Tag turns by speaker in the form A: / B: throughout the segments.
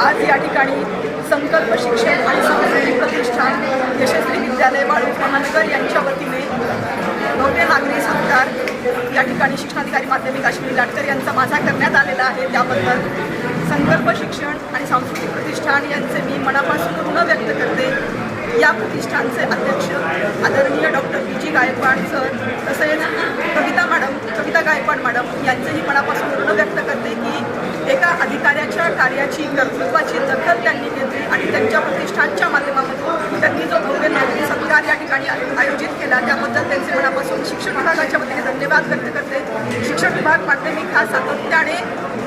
A: आज या ठिकाणी संकल्प शिक्षण आणि सांस्कृतिक प्रतिष्ठान यशस्वी विद्यालय वाळू महानगर यांच्या वतीने भव्य नागरी सत्कार या ठिकाणी शिक्षणाधिकारी माध्यमिक अश्विनी लाटकर यांचा माझा करण्यात आलेला आहे. त्याबद्दल संकल्प शिक्षण आणि सांस्कृतिक प्रतिष्ठान यांचे मी मनापासून ऋण व्यक्त करते. या प्रतिष्ठानचे अध्यक्ष आदरणीय doctor P G Gaikwad sir तसेच कविता मॅडम कविता गायकवाड मॅडम यांचेही मनापासून ऋण व्यक्त करते की कार्याची कर्तृत्वाची दखल त्यांनी घेतली आणि त्यांच्या प्रतिष्ठानच्या माध्यमातून त्यांनी जो भव्य नागरी सत्कार या ठिकाणी आयोजित केला त्याबद्दल त्यांचे मनापासून शिक्षण विभागाच्या वतीने धन्यवाद व्यक्त करते. शिक्षण विभाग माध्यमिक हा सातत्याने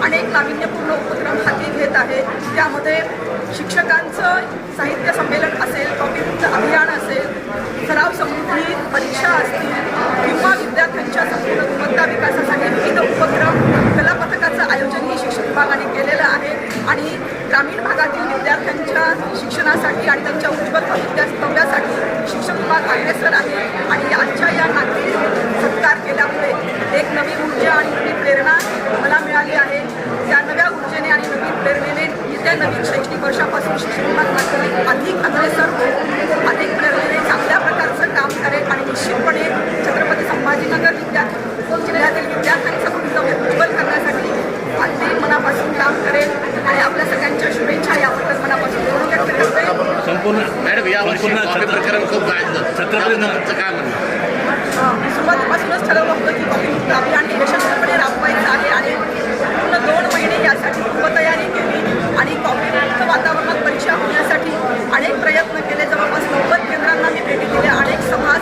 A: अनेक नाविन्यपूर्ण उपक्रम हाती घेत आहे. त्यामध्ये शिक्षकांचं साहित्य संमेलन असेल कॉपीचं अभियान असेल सराव समृद्धी परीक्षा असतील शिक्षणासाठी आणि त्यांच्या उज्ज्वल भवितव्यासाठी शिक्षण विभाग अग्रेसर आहे आणि आजच्या या नागरी सत्कार केल्यामुळे एक नवी ऊर्जा आणि नवी प्रेरणा मला मिळाली आहे त्या नव्या ऊर्जेने आणि नवीन प्रेरणेने येत्या नवीन शैक्षणिक वर्षापासून शिक्षण विभाग माध्यमिक अधिक अग्रेसर होईल अधिक प्रेरणेने चांगल्या प्रकारचं काम करेल आणि निश्चितपणे छत्रपती संभाजीनगर विद्यार्थी जिल्ह्यातील विद्यार्थ्यांचं भवितव्य उज्ज्वल करण्यासाठी अगदी मनापासून काम करेल आणि आपल्या सगळ्यांच्या शुभेच्छा याबद्दल मनापासून ऋण व्यक्त करते
B: संपूर्ण
C: मॅडम या वर्षी
B: संपूर्ण
C: कॉपी
B: छत्र-
C: प्रकरण खूप गाजलं
B: छत्रपती न-
C: तुमचं काय म्हणणं
A: अं, सुरुवातीपासूनच ठरवलं होतं की कॉपीमुक्त अभियान हे यशस्वीपणे राबवायचं आहे आणि पूर्ण दोन महिने यासाठी पूर्वतयारी केली आणि कॉपीमुक्त वातावरणात परीक्षा होण्यासाठी अनेक प्रयत्न केले जवळपास नव्वद केंद्रांना मी भेटी दिल्या अनेक सभा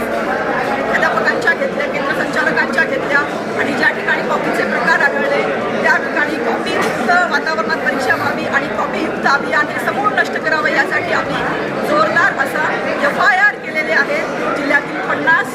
A: प्राध्यापकांच्या घेतल्या केंद्र संचालकांच्या घेतल्या आणि ज्या ठिकाणी कॉपीचे प्रकार आढळले त्या ठिकाणी कॉपीयुक्त वातावरणात परीक्षा व्हावी आणि कॉपीयुक्त अभियान हे समूळ नष्ट करावं यासाठी आम्ही जोरदार असा एफ आय आर केलेले आहेत जिल्ह्यातील पन्नास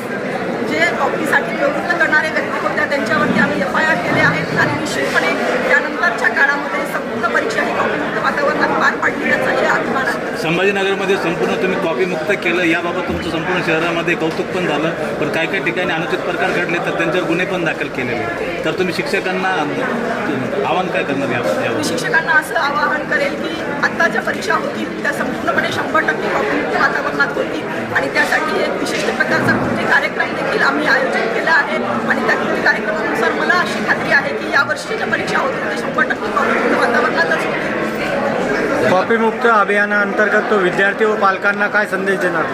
A: जे कॉपीसाठी प्रवृत्त करणारे व्यक्ती होत्या त्यांच्यावरती आम्ही एफ आय आर केले आहेत आणि निश्चितपणे त्यानंतरच्या काळामध्ये संपूर्ण परीक्षा ही कॉपीमुक्त वातावरणात पार पाडली याचा हे अभिमान आहे
B: संभाजीनगरमध्ये संपूर्ण तुम्ही कॉपीमुक्त केलं याबाबत तुमचं संपूर्ण शहरामध्ये कौतुक पण झालं. पण काही काही ठिकाणी अनुचित प्रकार घडले तर त्यांच्यावर गुन्हे पण दाखल केलेले तर तुम्ही शिक्षकांना आवाहन काय करणार यावर?
A: शिक्षकांना असं आवाहन करेल की आत्ता ज्या परीक्षा होतील त्या संपूर्णपणे शंभर टक्के कॉपीमुक्त वातावरणात होतील. आणि त्यासाठी एक विशिष्ट प्रकारचा कृती कार्यक्रम देखील आम्ही आयोजित केला आहे. आणि त्या कृती कार्यक्रमानुसार मला अशी खात्री आहे की यावर्षी ज्या परीक्षा होतील ते शंभर टक्के कॉपीमुक्त वातावरणातच होतील.
D: कॉपीमुक्त अभियानाअंतर्गत तो विद्यार्थी व पालकांना काय संदेश देणार?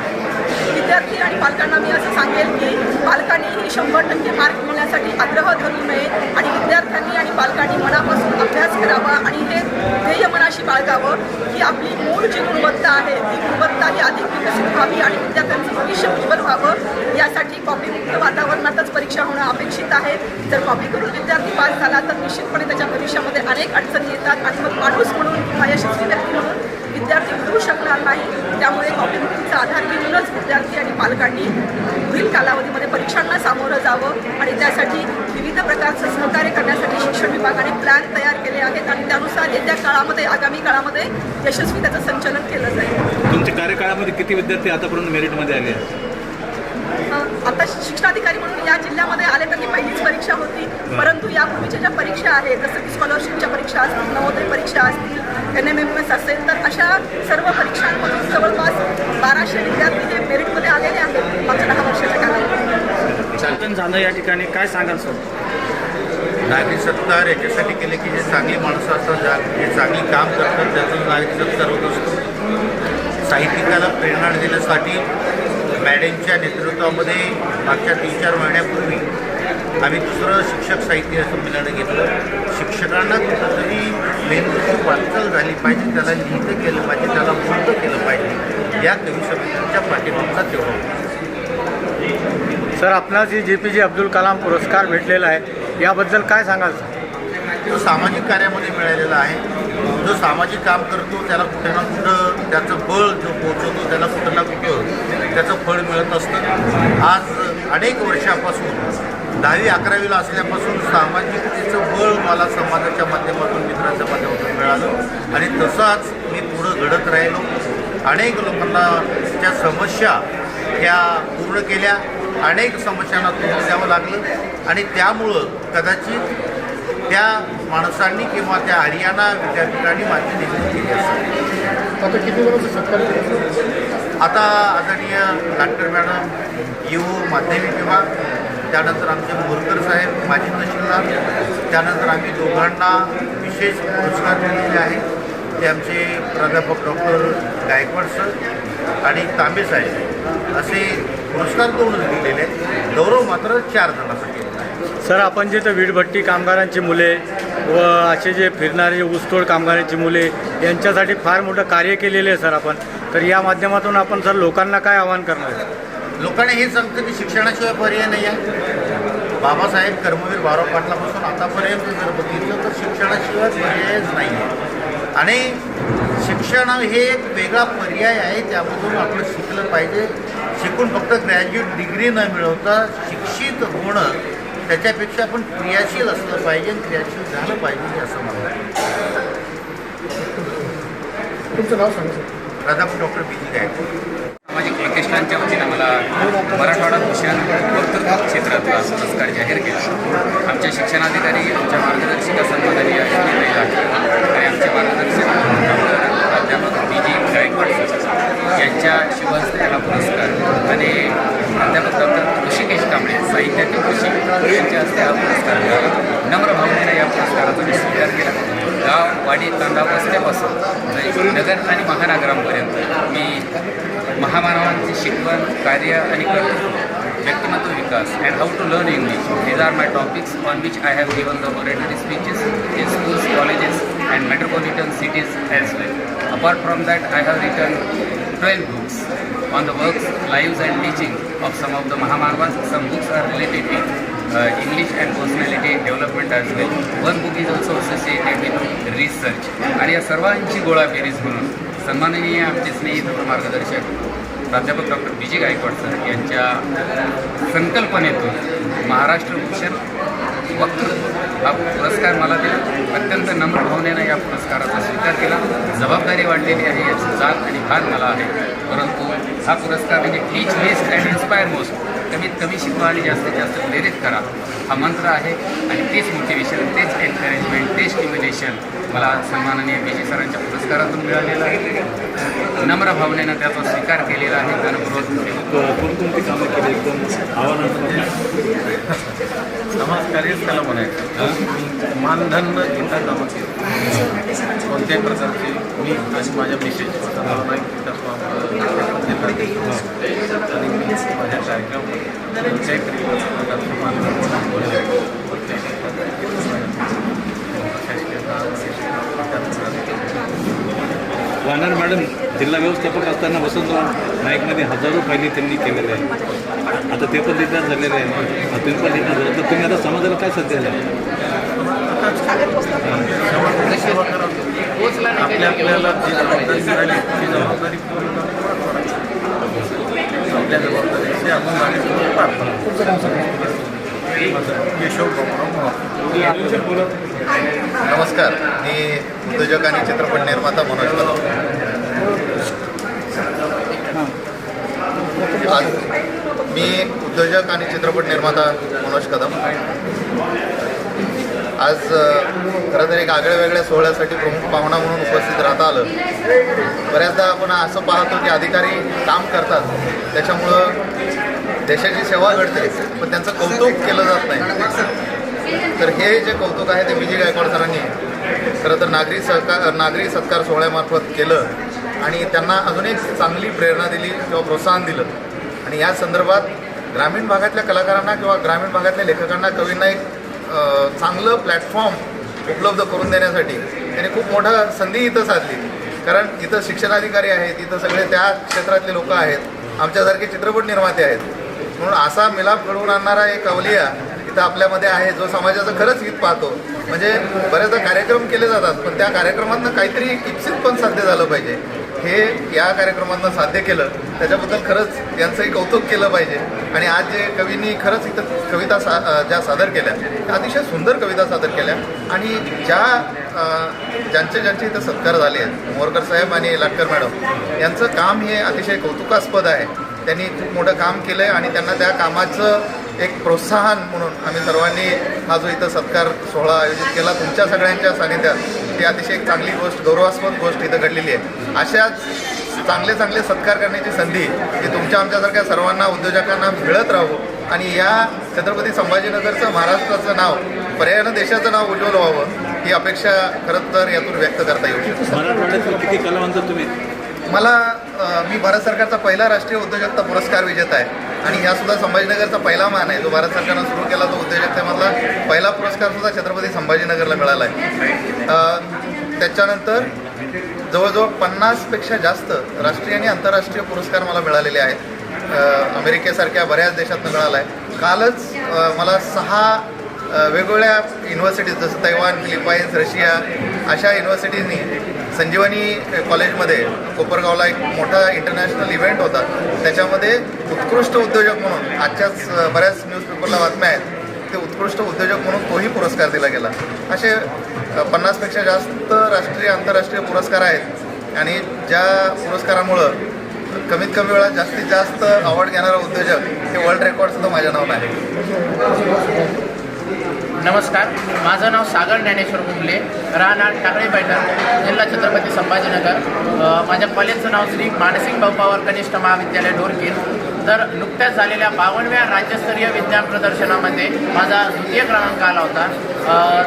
A: विद्यार्थी आणि पालकांना मी असं सांगेल की पालकांनीही शंभर टक्के मार्क मिळण्यासाठी आग्रह धरू नये आणि विद्यार्थ्यांनी आणि पालकांनी मनापासून अभ्यास करावा आणि हे ध्येय अशी बाळगावं की आपली मूळ जी गुणवत्ता आहे ती गुणवत्ता ही अधिक विकसित व्हावी आणि विद्यार्थ्यांचं भविष्य उज्ज्वल व्हावं. यासाठी कॉपीमुक्त वातावरणातच परीक्षा होणं अपेक्षित आहे. जर कॉपी करून विद्यार्थी पास झाला तर निश्चितपणे त्याच्या भविष्यामध्ये अनेक अडचणी येतात आणि मग माणूस म्हणून किंवा यशस्वी व्यक्ती म्हणून विद्यार्थी घडू शकणार नाही. त्यामुळे कॉपीमुक्तीचा आधार घेऊनच विद्यार्थी आणि पालकांनी पुढील कालावधीमध्ये परीक्षांना सामोरं जावं आणि त्यासाठी विविध प्रकारचं सहकार्य करण्यासाठी शिक्षण विभागाने प्लॅन तयार केले आहेत आणि त्यानुसार येत्या काळामध्ये आगामी काळामध्ये यशस्वी त्याचं संचलन केलं जाईल.
B: तुमच्या कार्यकाळामध्ये किती विद्यार्थी आतापर्यंत मेरिटमध्ये आले आहेत?
A: आता शिक्षणाधिकारी म्हणून या जिल्ह्यामध्ये आले तर ही पहिलीच परीक्षा होती. परंतु यापूर्वीच्या ज्या परीक्षा आहेत जसं की स्कॉलरशिपच्या परीक्षा असतील नवोदय परीक्षा असतील एन एम एम एस असेल तर अशा सर्व परीक्षांमधून जवळपास बाराशे विद्यार्थी हे मेरिटमध्ये आलेले आहेत मागच्या दहा वर्षाच्या कालावधीत.
D: झालं या ठिकाणी. काय सांगाल सर?
E: नागरिक सत्कार याच्यासाठी केले की जे चांगली माणसं असतात जा जे चांगली काम करतात त्याचं नागरिक सत्कार होत असतो. साहित्यिकाला प्रेरणा देण्यासाठी मॅडमच्या नेतृत्वामध्ये मागच्या तीन चार महिन्यापूर्वी आम्ही दुसरं शिक्षक साहित्य संमेलन घेतलं. शिक्षकांना कुठंतरी मेंदूची वाटचाल झाली पाहिजे त्याला लिहितं केलं पाहिजे त्याला बोलतं केलं पाहिजे. या कवी संमेलनाच्या पाठिंबाचा तेवढा.
D: सर आपणास जी जे पी जे अब्दुल कलाम पुरस्कार भेटलेला आहे याबद्दल काय सांगाल? सर
E: तो सामाजिक कार्यामध्ये मिळालेला आहे. जो सामाजिक काम करतो त्याला कुठे ना कुठं त्याचं बळ जो पोचवतो त्याला कुठं ना कुठं त्याचं फळ मिळत असतं. आज अनेक वर्षापासून दहावी अकरावीला असल्यापासून सामाजिकतेचं बळ मला समाजाच्या माध्यमातून मित्राच्या माध्यमातून मिळालं. आणि तसाच मी पुढं घडत राहिलो. अनेक लोकांना त्या समस्या ह्या पूर्ण केल्या. अनेक समस्यांना तोंड द्यावं लागलं. आणि त्यामुळं कदाचित त्या माणसांनी किंवा त्या हरियाणा विद्यापीठांनी माझी निवड केली असेल.
D: आता किती सत्कार
E: आता आदरणीय डॉक्टर मॅडम यू माध्यमिक विभाग त्यानंतर आमचे बोरकर साहेब माजी तहसीलदार त्यानंतर आम्ही दोघांना विशेष पुरस्कार दिलेले आहेत ते आमचे प्राध्यापक डॉक्टर गायकवाड सर आणि तांबे साहेब असे पुरस्कार दोनच दिलेले आहेत. गौरव मात्र चार जणांसाठी
D: सर आपण जिथं वीटभट्टी कामगारांची मुले व असे जे फिरणारे ऊसतोड कामगारांची मुले यांच्यासाठी फार मोठं कार्य केलेले आहे सर आपण. तर या माध्यमातून आपण सर लोकांना काय आवाहन करणार? आहे
E: लोकांना हे सांगतं की शिक्षणाशिवाय पर्याय नाही आहे. बाबासाहेब कर्मवीर बाराव पाटलापासून आतापर्यंत जर बघितलं तर शिक्षणाशिवाय पर्यायच नाही आहे. आणि शिक्षण हे एक वेगळा पर्याय आहे त्यामधून आपण शिकलं पाहिजे. शिकून फक्त ग्रॅज्युएट डिग्री न मिळवता शिक्षित होणं त्याच्यापेक्षा आपण क्रियाशील असलं पाहिजे क्रियाशील झालं पाहिजे असं मला वाटतं.
D: तुमचं नाव सांगा सर.
E: प्राध्यापक डॉक्टर बी जी गायकवाड.
C: प्रतिष्ठानच्या वतीनं मला मराठवाडा भूषण वक्तृत्व क्षेत्रातला पुरस्कार जाहीर केला. आमच्या शिक्षणाधिकारी आमच्या मार्गदर्शिका सन्माननीय अश्विनी लाखे आणि आमचे मार्गदर्शक प्राध्यापक बी जी गायकवाड यांच्या शिवहस्ते हा पुरस्कार आणि प्राध्यापक डॉक्टर ऋषिकेश कांबळे साहित्यातील कृषी यांच्या हस्ते हा पुरस्कार मिळाला. नम्र भावनेने या पुरस्काराचा मी स्वीकार केला. गाव वाडी तांडा वस्त्यापासून नाही नगर आणि महानगरांपर्यंत मी महामानवांची शिकवण कार्य आणि व्यक्तिमत्व विकास and how to learn English these are my topics on which I have given the oratory speeches in schools colleges and metropolitan cities as well apart from that I have written twelve books on the works lives and teaching of some of the महामानवांस some books are related to English and personality development as well. One book is also associated with research. आणि या सर्वांची गोळाबेरीज म्हणून सन्माननीय आमचे स्नेही मार्गदर्शक प्राध्यापक doctor विजय Gaikwad sir यांच्या संकल्पनेतून महाराष्ट्र भूषण वक्तृत्व हा पुरस्कार मला दिला अत्यंत नम्र भावनेनं या पुरस्काराचा स्वीकार केला जबाबदारी वाढलेली आहे याची जात आणि भान मला आहे परंतु हा पुरस्कार म्हणजे teach best and inspire most कमीत कमी शिकवा आणि जास्तीत जास्त प्रेरित करा. हा मंत्र आहे आणि तेच मोटिवेशन तेच एन्करेजमेंट तेच स्टिम्युलेशन मला सन्माननीय बी जी सरांच्या पुरस्कारातून मिळालेलं आहे. नम्र भावनेनं त्याचा स्वीकार केलेला आहे.
B: कोणकोणती कामं केली एकदम आव्हानात्मक
F: समाजकार्यच त्याला म्हणायचं. मानधन न घेता कामं केली कोणत्याही प्रकारचे मी आणि माझ्या मिसेस नाही कोणत्याही प्रकारचं मानधन
B: वानर मॅडम जिल्हा व्यवस्थापक असताना वसंतराव नाईकमध्ये हजारो फायली त्यांनी केलेल्या आहेत आता ते पण रिटायर झालेले आहे. आता तुम्ही पण रिटायर झाले. तर तुम्ही आता समाजाला काय सध्या
A: पोचला
F: आपल्या आपल्याला जी जबाबदारी मिळाली ती जबाबदारी पूर्ण आपल्या जबाबदारीची आपण नागरिक पार पाडतो.
E: नमस्कार मी उद्योजक आणि चित्रपट निर्माता मनोज कदम आज मी उद्योजक आणि चित्रपट निर्माता मनोज कदम आज खरं तर एक आगळ्या वेगळ्या सोहळ्यासाठी प्रमुख पाहुणा म्हणून उपस्थित राहता आलं. बऱ्याचदा आपण असं पाहतो की अधिकारी काम करतात. त्याच्यामुळं देशाची सेवा घडते पण त्यांचं कौतुक केलं जात नाही. तर हे जे कौतुक आहे ते विजय गायकवाड सरांनी खरं तर नागरी सहकार नागरी सत्कार सोहळ्यामार्फत केलं आणि त्यांना अजून एक चांगली प्रेरणा दिली किंवा प्रोत्साहन दिलं. आणि या संदर्भात ग्रामीण भागातल्या कलाकारांना किंवा ग्रामीण भागातल्या लेखकांना कवींना एक चांगलं प्लॅटफॉर्म उपलब्ध करून देण्यासाठी त्यांनी खूप मोठा संधी इथं साधली. कारण इथं शिक्षणाधिकारी आहेत इथं सगळे त्या क्षेत्रातले लोक आहेत आमच्यासारखे चित्रपट निर्माते आहेत. म्हणून असा मिलाप घडवून आणणारा एक अवलिया इथं आपल्यामध्ये आहे जो समाजाचं खरंच हित पाहतो. म्हणजे बऱ्याचदा कार्यक्रम केले जातात पण त्या कार्यक्रमातनं काहीतरी इच्छित पण साध्य झालं पाहिजे. हे या कार्यक्रमांना साध्य केलं त्याच्याबद्दल खरंच यांचंही कौतुक केलं पाहिजे. आणि आज जे कवींनी खरंच इथं कविता सा ज्या सादर केल्या त्या अतिशय सुंदर कविता सादर केल्या. आणि ज्या ज्यांचे ज्यांचे इथं सत्कार झाले आहेत मोरकर साहेब आणि लाटकर मॅडम यांचं काम हे अतिशय कौतुकास्पद आहे. त्यांनी खूप मोठं काम केलं आहे आणि त्यांना त्या कामाचं
G: एक प्रोत्साहन म्हणून आम्ही सर्वांनी हा जो इथं सत्कार सोहळा आयोजित केला तुमच्या सगळ्यांच्या सानिध्यात. ही अतिशय एक चांगली गोष्ट गौरवास्पद गोष्ट इथं घडलेली आहे. अशाच चांगले चांगले सत्कार करण्याची संधी ही तुमच्या आमच्यासारख्या सर्वांना उद्योजकांना मिळत राहू आणि या छत्रपती संभाजीनगरचं महाराष्ट्राचं नाव पर्यायानं देशाचं नाव उज्ज्वल व्हावं ही अपेक्षा खरंच तर यातून व्यक्त करता येऊ शकते. मला मी भारत सरकारचा पहिला राष्ट्रीय उद्योजकता पुरस्कार विजेता आहे. आणि हा सुद्धा संभाजीनगरचा पहिला मान आहे. जो भारत सरकारनं सुरू केला तो उद्योजकतेमधला पहिला पुरस्कार सुद्धा छत्रपती संभाजीनगरला मिळाला आहे. त्याच्यानंतर जवळजवळ पन्नासपेक्षा जास्त राष्ट्रीय आणि आंतरराष्ट्रीय पुरस्कार मला मिळालेले आहेत. अमेरिकेसारख्या बऱ्याच देशातनं मिळाला आहे. कालच मला सहा वेगवेगळ्या युनिव्हर्सिटीज जसं तैवान फिलिपाईन्स रशिया अशा युनिव्हर्सिटीजनी संजीवनी कॉलेजमध्ये कोपरगावला एक मोठा इंटरनॅशनल इव्हेंट होता. त्याच्यामध्ये उत्कृष्ट उद्योजक म्हणून आजच्याच बऱ्याच न्यूजपेपरला बातम्या आहेत. ते उत्कृष्ट उद्योजक म्हणून तोही पुरस्कार दिला गेला. असे पन्नासपेक्षा जास्त राष्ट्रीय आंतरराष्ट्रीय पुरस्कार आहेत. आणि ज्या पुरस्कारामुळं कमीत कमी वेळात जास्तीत जास्त अवॉर्ड घेणारा उद्योजक हे वर्ल्ड रेकॉर्डसुद्धा माझ्या नावानं आहे.
H: नमस्कार माझं नाव सागर ज्ञानेश्वर कुंबले राहणार ठाकरे पैठण जिल्हा छत्रपती संभाजीनगर. माझ्या कॉलेजचं नाव श्री मानसिंग भाऊ पवार कनिष्ठ महाविद्यालय ढोरकीर तर नुकत्याच झालेल्या बावनव्या राज्यस्तरीय विज्ञान प्रदर्शनामध्ये माझा द्वितीय क्रमांक आला होता.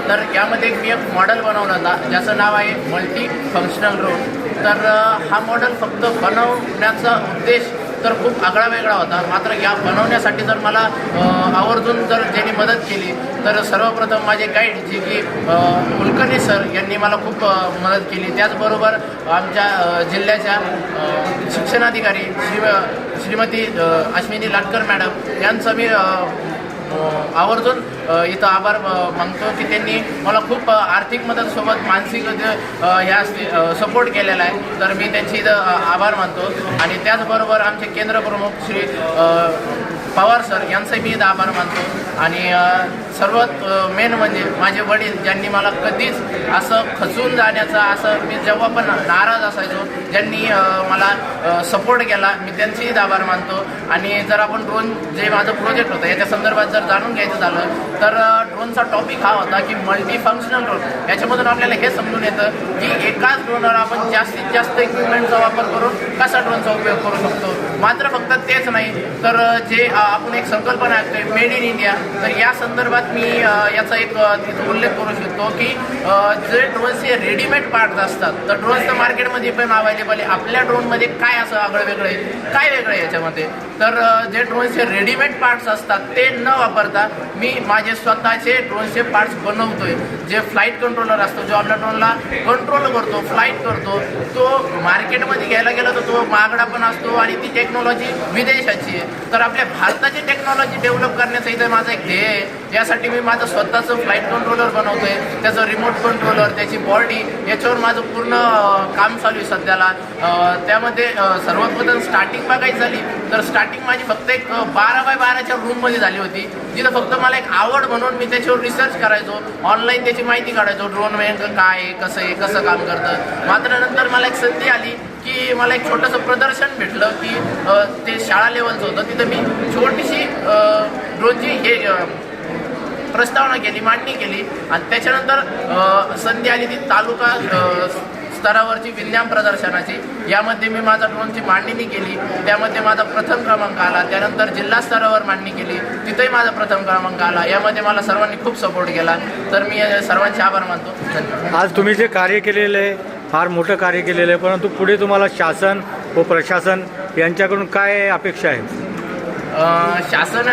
H: तर यामध्ये मी एक मॉडेल बनवलं होता ज्याचं नाव आहे मल्टी फंक्शनल रोड तर हा मॉडेल फक्त बनवण्याचा उद्देश तर खूप आगळा वेगळा होता. मात्र या बनवण्यासाठी जर मला आवर्जून जर ज्यांनी मदत केली तर सर्वप्रथम माझे गाईड जे की कुलकर्णी सर यांनी मला खूप मदत केली. त्याचबरोबर आमच्या जिल्ह्याच्या शिक्षणाधिकारी श्री श्रीमती अश्विनी लाटकर मॅडम यांचं मी आवर्जून इथं आभार मानतो की त्यांनी मला खूप आर्थिक मदतसोबत मानसिक ह्या सपोर्ट केलेला आहे. तर मी त्यांची इथं आभार मानतो. आणि त्याचबरोबर आमचे केंद्रप्रमुख श्री पवार सर यांचाही मी आभार मानतो. आणि सर्वात मेन म्हणजे माझे वडील ज्यांनी मला कधीच असं खचून जाण्याचा असं मी जेव्हा पण नाराज असायचो ज्यांनी मला सपोर्ट केला मी त्यांचेही आभार मानतो. आणि जर आपण ड्रोन जे माझं प्रोजेक्ट होतं याच्या संदर्भात जर जाणून घ्यायचं झालं तर ड्रोनचा टॉपिक हा होता की मल्टीफंक्शनल ड्रोन याच्यामधून आपल्याला हे समजून येतं की एकाच ड्रोनवर आपण जास्तीत जास्त इक्विपमेंटचा वापर करून कसा ड्रोनचा उपयोग करू शकतो. मात्र फक्त तेच नाही तर जे आपण एक संकल्पना आहे मेड इन इंडिया तर या संदर्भात मी याचा एक तिथं उल्लेख करू शकतो की जे ड्रोन्सचे रेडीमेड पार्ट्स असतात तर ड्रोन्स तर मार्केटमध्ये पण अवेलेबल आहे. आपल्या ड्रोनमध्ये काय असं आगळं वेगळं आहे? काय वेगळं आहे याच्यामध्ये? तर जे ड्रोन्सचे रेडीमेड पार्ट्स असतात ते न वापरता मी माझे स्वतःचे ड्रोन्सचे पार्ट्स बनवतोय. जे फ्लाईट कंट्रोलर असतो जो आपल्या ड्रोनला कंट्रोल करतो फ्लाईट करतो तो मार्केटमध्ये घ्यायला गेला तर तो महागडा पण असतो आणि ती टेक्नॉलॉजी विदेशाची आहे. तर आपल्या भारताची टेक्नॉलॉजी डेव्हलप करण्याचं इथं माझं एक ध्येय आहे. यासाठी मी माझं स्वतःचं फ्लाईट कंट्रोलर बनवतोय. त्याचं रिमोट कंट्रोलर त्याची बॉडी याच्यावर माझं पूर्ण काम चालू आहे सध्याला. त्यामध्ये सर्वात सर्वप्रथम स्टार्टिंग बघायची झाली तर स्टार्टिंग माझी फक्त एक बारा बाय बाराच्या रूममध्ये झाली होती. जिथं फक्त मला एक आवड म्हणून मी त्याच्यावर रिसर्च करायचो. ऑनलाईन त्याची माहिती काढायचो ड्रोन नेमकं काय आहे कसं आहे कसं काम करतं. मात्र नंतर मला एक संधी आली की मला एक छोटंसं प्रदर्शन भेटलं की ते शाळा लेवलचं होतं. तिथं मी छोटीशी ड्रोनची हे प्रस्तावना केली मांडणी केली. आणि त्याच्यानंतर संधी आली ती तालुका स्तरावरची विज्ञान प्रदर्शनाची. यामध्ये मी माझा ड्रोनची मांडणी केली. त्यामध्ये माझा प्रथम क्रमांक आला. त्यानंतर जिल्हा स्तरावर मांडणी केली. तिथंही माझा प्रथम क्रमांक आला. यामध्ये मला सर्वांनी खूप सपोर्ट केला. तर मी सर्वांचे आभार मानतो. धन्यवाद.
D: आज तुम्ही जे कार्य केलेलं आहे फार मोठं कार्य केलेलं आहे परंतु पुढे तुम्हाला शासन व प्रशासन यांच्याकडून काय अपेक्षा आहे?
H: शासन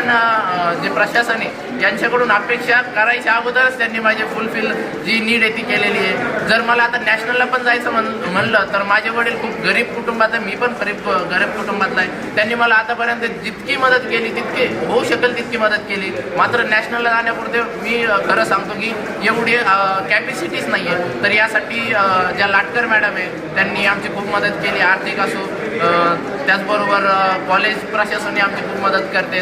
H: जे प्रशासन आहे यांच्याकडून अपेक्षा करायच्या अगोदरच त्यांनी माझी फुलफिल जी नीड आहे ती केलेली आहे. जर मला आता नॅशनलला पण जायचं म्हण म्हणलं तर माझे वडील खूप गरीब कुटुंबात मी पण गरीब गरीब कुटुंबातला आहे. त्यांनी मला आतापर्यंत जितकी मदत केली तितकी होऊ शकेल तितकी मदत केली. मात्र नॅशनलला जाण्यापुरते मी खरं सांगतो की एवढी कॅपॅसिटीच नाही आहे तर यासाठी ज्या लाटकर मॅडम आहे त्यांनी आमची खूप मदत केली आर्थिक असो त्याचबरोबर कॉलेज प्रशासनही आमची खूप मदत करते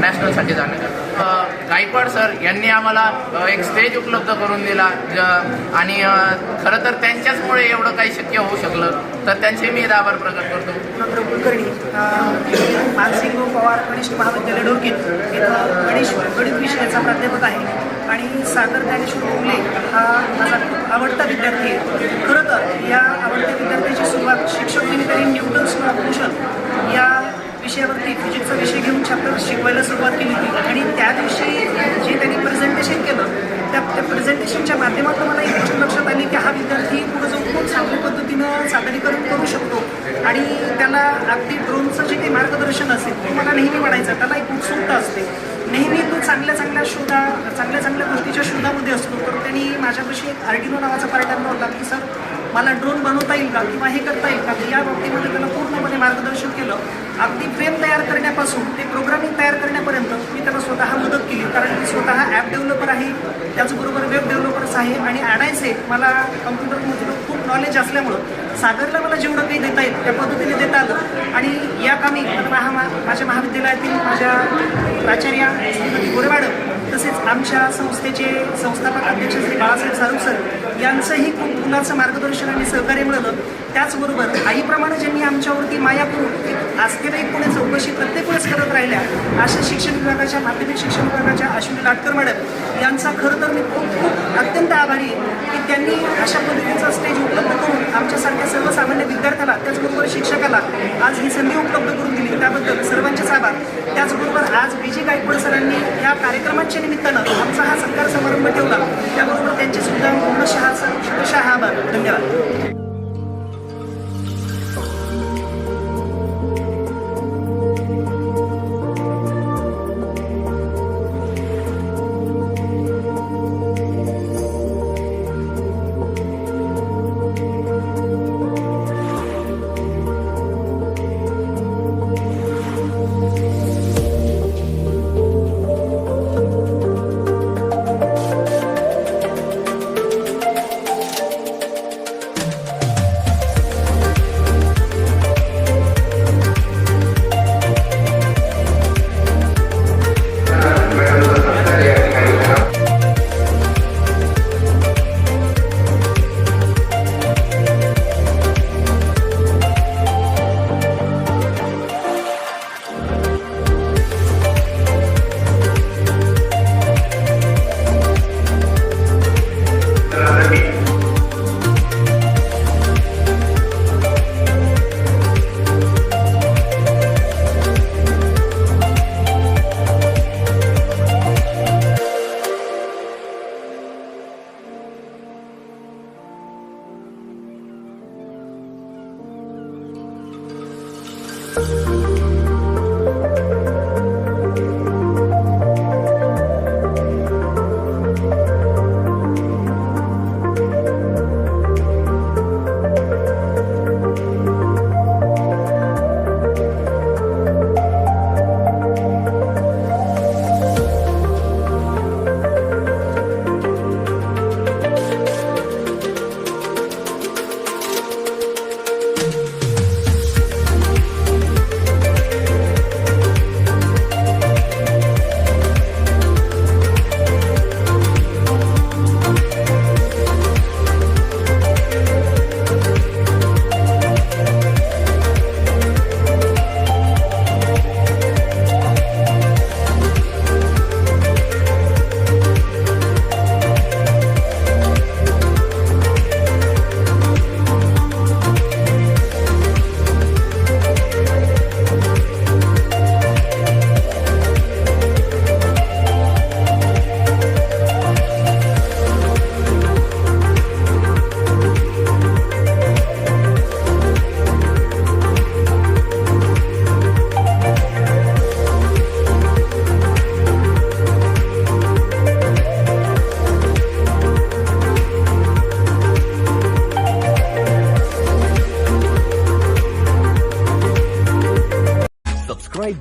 H: नॅशनलसाठी जाण्याकरता गायकवाड सर यांनी आम्हाला एक स्टेज उपलब्ध करून दिला आणि खरं तर त्यांच्याचमुळे एवढं काही शक्य होऊ शकलं तर त्यांचे मी आभार प्रकट करतो.
I: डॉक्टर कुलकर्णी मानसिंग पवार गणेश महाविद्यालय डोरकीत गणेश गणित विषयाचा प्राध्यापक आहे. आणि सागर ज्ञानेश्वर उमले हा माझा खूप आवडता विद्यार्थी आहे. खरं तर या आवडत्या विद्यार्थ्याची सुरुवात शिक्षक दिनी न्यूटन्स लॉ ऑफ मोशन या विषयावरती फिजिक्सचा विषय घेऊन चॅप्टर शिकवायला सुरुवात केली होती. आणि त्या दिवशी जे त्यांनी प्रेझेंटेशन केलं त्या त्या प्रेझेंटेशनच्या माध्यमातून मला एक गोष्ट लक्षात आली की हा विद्यार्थी पुढे जाऊन खूप चांगल्या पद्धतीनं सादरीकरण करू शकतो. आणि त्याला अगदी ड्रोनचं जे काही मार्गदर्शन असेल ते मला नेहमी म्हणायचं त्याला एक उत्सुकता असते. नेहमी चांगल्या चांगल्या शोधा चांगल्या चांगल्या गोष्टीच्या शोधामध्ये असतो. तर त्यांनी माझ्यापाशी एक आर्टिनो नावाचा पार्टनर होता की सर मला ड्रोन बनवता येईल का? किंवा हे करता येईल का? या बाबतीमध्ये त्याला पूर्णपणे मार्गदर्शन केलं. अगदी फ्रेम तयार करण्यापासून ते प्रोग्रामिंग तयार करण्यापर्यंत मी त्याला स्वतः मदत केली. कारण मी स्वतः ॲप डेव्हलपर आहे त्याचबरोबर वेब डेव्हलपर्स आहे आणि आणायचे मला कम्प्युटरमधलं खूप नॉलेज असल्यामुळं सागरला मला जेवढं काही देता येईल त्या पद्धतीने देता आलं. आणि या कामी महा माझ्या महाविद्यालयातील माझ्या प्राचार्या श्रीमती गोरे मॅडम तसेच आमच्या संस्थेचे संस्थापक अध्यक्ष श्री बाळासाहेब सारुख सर यांचंही खूप मुलाचं मार्गदर्शन आणि सहकार्य मिळालं. त्याचबरोबर आईप्रमाणे ज्यांनी आमच्यावरती माया करून एक आस्थेवाईक पुणे चौकशी प्रत्येक वेळेस करत राहिल्या. अशा शिक्षण विभागाच्या माध्यमिक शिक्षण विभागाच्या अश्विनी लाटकर मॅडम यांचा खरं तर मी खूप खूप अत्यंत आभारी आहे की त्यांनी अशा पद्धतीचा स्टेज उपलब्ध करून आमच्यासारख्या सर्वसामान्य विद्यार्थ्याला त्याचबरोबर शिक्षकाला आज ही संधी उपलब्ध करून दिली. त्याबद्दल सर्वांचेच आभार. त्याचबरोबर आज बी जी गायकवाड सरांनी या कार्यक्रमाच्या निमित्तानं आमचा हा सत्कार समारंभ ठेवला. त्याबरोबर त्यांचे सुद्धा पूर्णशः शहा आभार. धन्यवाद.